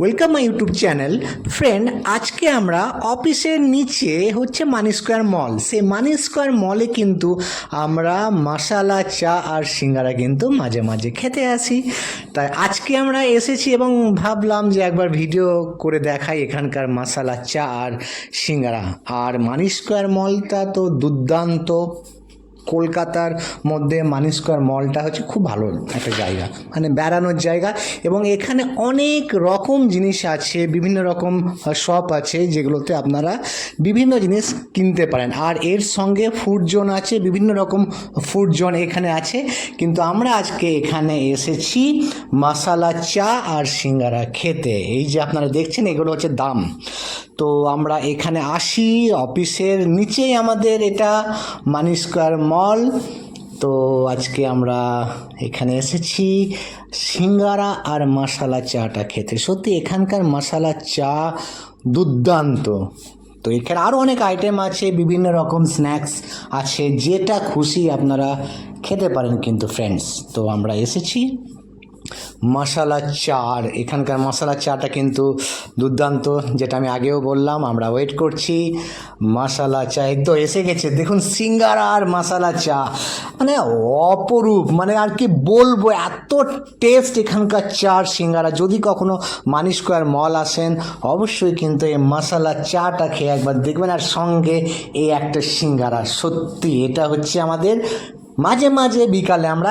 Welcome my YouTube channel friend আজকে আমরা অফিসের নিচে হচ্ছে মানি স্কোয়ার মল সেই মানি স্কোয়ার মলে কিন্তু আমরা মশালা চা আর সিঙ্গারা কিন্তু মাঝে মাঝে খেতে আসি। তাই আজকে আমরা এসেছি এবং ভাবলাম যে একবার ভিডিও করে দেখাই এখানকার মশালা চা আর সিঙ্গারা। আর মানি স্কোয়ার মলটা তো দুর্দান্ত। কলকাতার মধ্যে মানি স্কোয়ার মলটা হচ্ছে খুব ভালো একটা জায়গা। মানে বেড়ানোর জায়গা এবং এখানে অনেক রকম জিনিস আছে, বিভিন্ন রকম শপ আছে যেগুলোতে আপনারা বিভিন্ন জিনিস কিনতে পারেন। আর এর সঙ্গে ফুড জোন আছে, বিভিন্ন রকম ফুড জোন এখানে আছে। কিন্তু আমরা আজকে এখানে এসেছি মশালা চা আর সিঙ্গারা খেতে। এই যে আপনারা দেখছেন, এগুলো হচ্ছে দাম। তো আমরা এখানে আসি, অফিসের নিচেই আমাদের এটা মানি স্কোয়ার মল। তো আজকে আমরা এখানে এসেছি সিঙ্গারা আর মশালা চাটা খেতে। সত্যি এখানকার মশালা চা দুর্দান্ত। তো এখানে আরও অনেক আইটেম আছে, বিভিন্ন রকম স্ন্যাক্স আছে, যেটা খুশি আপনারা খেতে পারেন কিন্তু ফ্রেন্ডস তো আমরা এসেছি। মশালা চার এখানকার মশালা চাটা কিন্তু দুর্দান্ত, যেটা আমি আগেও বললাম, আমরা ওয়েট করছি। মশালা চা একদম এসে গেছে। দেখুন, সিঙ্গারা আর মশালা চা। মানে অপরূপ মানে আর কি বলব, এত টেস্ট এখানকার চার সিঙ্গারা। যদি কখনো মানি স্কোয়ার মল আসেন, অবশ্যই কিন্তু এই মশালা চাটা খেয়ে একবার দেখবেন। আর সঙ্গে এই একটা সিঙ্গারা, সত্যি, এটা হচ্ছে আমাদের মাঝে মাঝে বিকালে আমরা